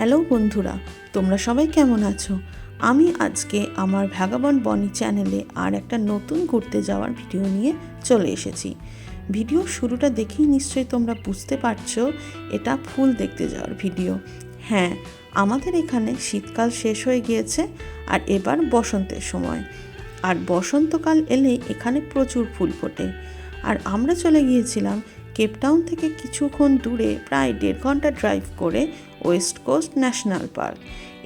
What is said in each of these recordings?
Hello বন্ধুরা, তোমরা সবাই কেমন আছো? আমি আজকে আমার ভ্যাগাবন বনি চ্যানেলে আর একটা নতুন ঘুরতে যাওয়ার ভিডিও নিয়ে চলে এসেছি। ভিডিও শুরুটা দেখেই নিশ্চয়ই তোমরা বুঝতে পারছ, এটা ফুল দেখতে যাওয়ার ভিডিও। হ্যাঁ আমাদের এখানে শীতকাল শেষ হয়ে গিয়েছে আর এবার বসন্তের সময়। আর বসন্তকাল এলে এখানে প্রচুর ফুল ফোটে। আর আমরা চলে গিয়েছিলাম কেপটাউন থেকে কিছুক্ষণ দূরে প্রায় দেড় ঘণ্টা ড্রাইভ করে ওয়েস্ট কোস্ট ন্যাশনাল পার্ক।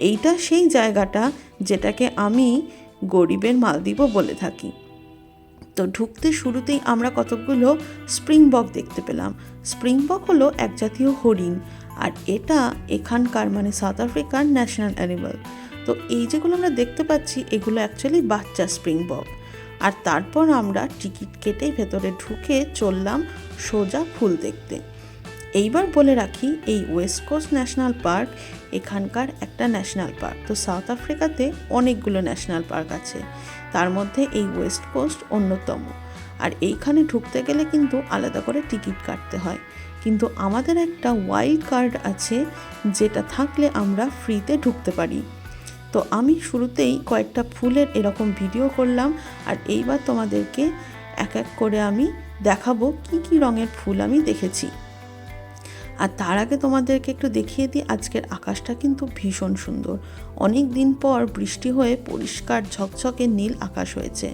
এইটা সেই জায়গাটা যেটাকে আমি গরিবের মালদ্বীপও বলে থাকি। তো ঢুকতে শুরুতেই আমরা কতগুলো স্প্রিংবক দেখতে পেলাম। স্প্রিংবক হলো এক জাতীয় হরিণ আর এটা এখানকার মানে সাউথ আফ্রিকার ন্যাশনাল অ্যানিমাল। তো এই যেগুলো আমরা দেখতে পাচ্ছি, এগুলো অ্যাকচুয়ালি বাচ্চা স্প্রিংবক আর তারপর আমরা টিকিট কেটে ভেতরে ঢুকে চললাম সোজা ফুল দেখতে। এইবার বলে রাখি, এই ওয়েস্ট কোস্ট ন্যাশনাল পার্ক এখানকার একটা ন্যাশনাল পার্ক তো সাউথ আফ্রিকাতে অনেকগুলো ন্যাশনাল পার্ক আছে। তার মধ্যে এই ওয়েস্ট কোস্ট অন্যতম। আর এইখানে ঢুকতে গেলে কিন্তু আলাদা করে টিকিট কাটতে হয়। কিন্তু আমাদের একটা ওয়াইল্ড কার্ড আছে, যেটা থাকলে আমরা ফ্রিতে ঢুকতে পারি। তো আমি শুরুতেই কয়েকটা ফুলের এরকম ভিডিও করলাম আর এইবার তোমাদেরকে এক এক করে আমি দেখাবো কি কি রঙের ফুল আমি দেখেছি। আর তার আগে তোমাদেরকে একটু দেখিয়ে দিই, আজকের আকাশটা কিন্তু ভীষণ সুন্দর। অনেক দিন পর বৃষ্টি হয়ে পরিষ্কার ঝকঝকে নীল আকাশ হয়েছে।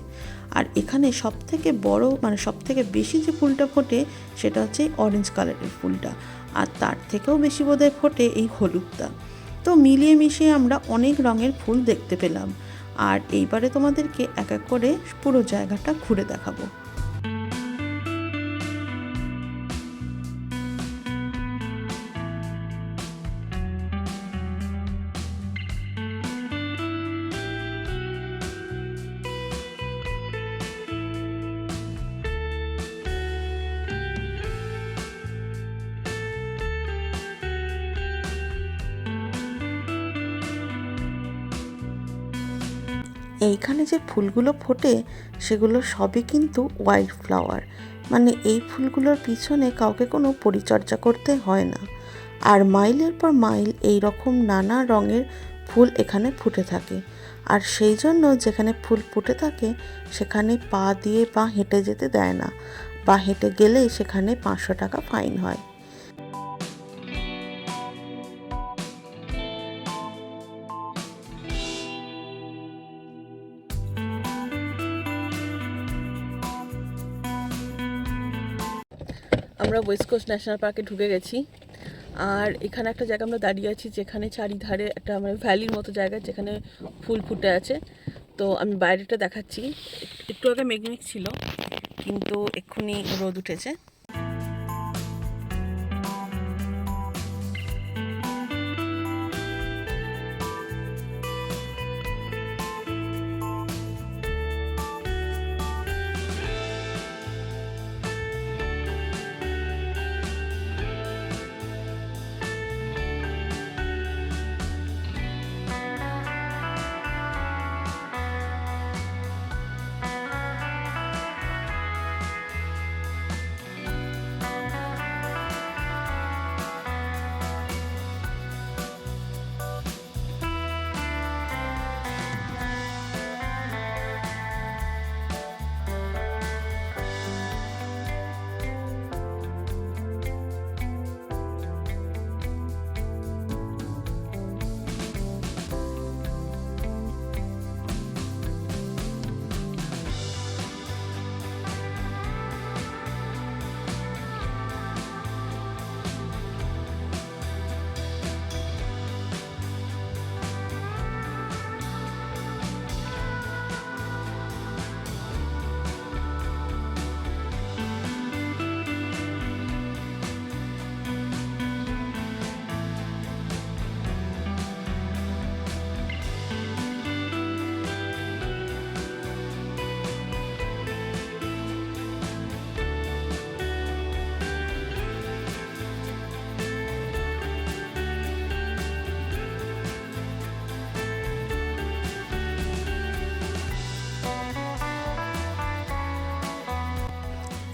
আর এখানে সব থেকে বড় মানে সব থেকে বেশি যে ফুলটা ফোটে সেটা হচ্ছে অরেঞ্জ কালারের ফুলটা। আর তার থেকেও বেশি বোধহয় ফোটে এই হলুদটা। তো মিলিয়ে মিশিয়ে আমরা অনেক রঙের ফুল দেখতে পেলাম। আর এইবারে তোমাদেরকে এক এক করে পুরো জায়গাটা ঘুরে দেখাবো। এইখানে যে ফুলগুলো ফোটে, সেগুলো সবই কিন্তু হোয়াইট ফ্লাওয়ার মানে এই ফুলগুলোর পিছনে কাউকে কোনো পরিচর্যা করতে হয় না। আর মাইলের পর মাইল এই রকম নানা রঙের ফুল এখানে ফুটে থাকে। আর সেই জন্য যেখানে ফুল ফুটে থাকে, সেখানে পা দিয়ে পা হেঁটে যেতে দেয় না। বা হেঁটে গেলেই সেখানে পাঁচশো টাকা ফাইন হয়। আমরা ওয়েস্ট কোস্ট ন্যাশনাল পার্কে ঢুকে গেছি। আর এখানে একটা জায়গা আমরা দাঁড়িয়ে আছি যেখানে চারিধারে একটা মানে ভ্যালির মতো জায়গা যেখানে ফুল ফুটে আছে। তো আমি বাইরেটা দেখাচ্ছি। একটু আগে মেঘমেঘ ছিল, কিন্তু এক্ষুনি রোদ উঠেছে।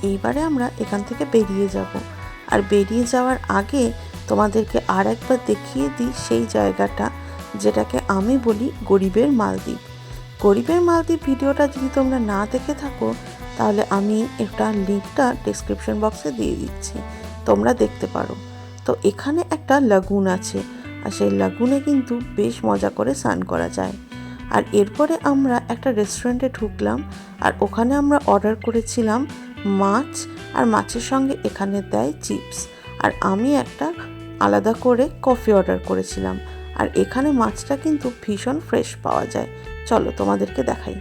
এইবারে আমরা এখান থেকে বেরিয়ে যাব। আর বেরিয়ে যাওয়ার আগে তোমাদেরকে আর একবার দেখিয়ে দিই সেই জায়গাটা, যেটাকে আমি বলি গরিবের মালদ্বীপ। গরিবের মালদ্বীপ ভিডিওটা যদি তোমরা না দেখে থাকো, তাহলে আমি একটা লিঙ্কটা ডিসক্রিপশন বক্সে দিয়ে দিচ্ছি। তোমরা দেখতে পারো। তো এখানে একটা লাগুন আছে, আর সেই লাগুনে কিন্তু বেশ মজা করে স্নান করা যায়। আর এরপরে আমরা একটা রেস্টুরেন্টে ঢুকলাম, আর ওখানে আমরা অর্ডার করেছিলাম মাছ আর মাছের সঙ্গে এখানে দেয় চিপস। আর আমি একটা আলাদা করে কফি অর্ডার করেছিলাম। আর এখানে মাছটা কিন্তু ভীষণ ফ্রেশ পাওয়া যায়। চলো তোমাদেরকে দেখাই।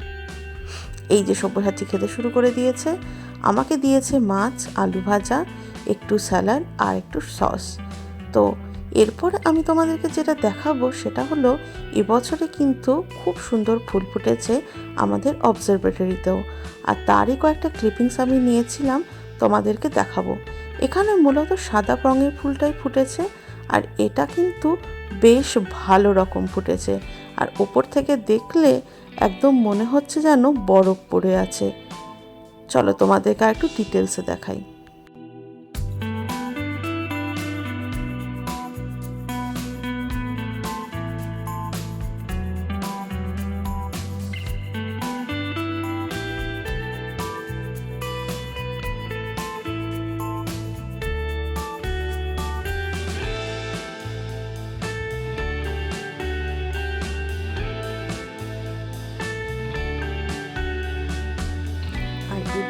এই যে সব্যসাচী খেতে শুরু করে দিয়েছে। আমাকে দিয়েছে মাছ, আলু ভাজা, একটু স্যালাড আর একটু সস। তো এরপরে আমি তোমাদেরকে যেটা দেখাবো সেটা হলো এবছরে কিন্তু খুব সুন্দর ফুল ফুটেছে আমাদের অবজারভেটরিতেও আর তারই কয়েকটা ক্লিপিংস আমি নিয়েছিলাম, তোমাদেরকে দেখাবো। এখানে মূলত সাদা রঙের ফুলটাই ফুটেছে, আর এটা কিন্তু বেশ ভালো রকম ফুটেছে। আর ওপর থেকে দেখলে একদম মনে হচ্ছে যেন বরফ পড়ে আছে। চলো তোমাদেরকে একটু ডিটেলসে দেখাই।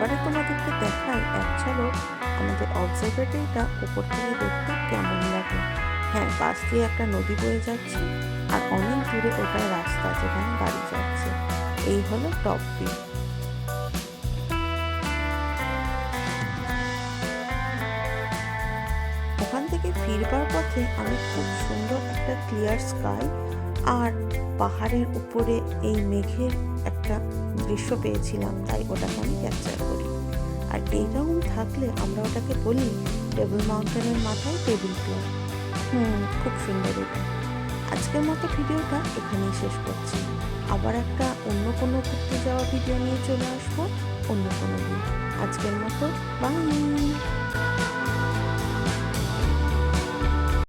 এবারে তোমাদেরকে দেখাই এক ঝলক আমাদের অবজারভেটরিটা উপর থেকে দেখতে কেমন লাগে। হ্যাঁ পাশ দিয়ে একটা নদী বয়ে যাচ্ছে আর অনেক দূরে ওটা রাস্তা যেখানে গাড়ি যাচ্ছে। এই হলো টপ ভিউ ওখান থেকে ফিরবার পথে আমি খুব সুন্দর একটা ক্লিয়ার স্কাই আর পাহাড়ের উপরে এই মেঘের একটা দৃশ্য পেয়েছিলাম, তাই ওটাকে আমি ক্যাপচার করি। আর এইরকম থাকলে আমরা ওটাকে বলি টেবিল মাউন্টেনের মাথায় টেবিল ক্লক হুম, খুব সুন্দর এটা। আজকের মতো ভিডিওটা এখানেই শেষ করছি। আবার একটা অন্য কোনো ঘুরতে যাওয়া ভিডিও নিয়ে চলে আসব, অন্য কোনো দিন। আজকের মতো বাই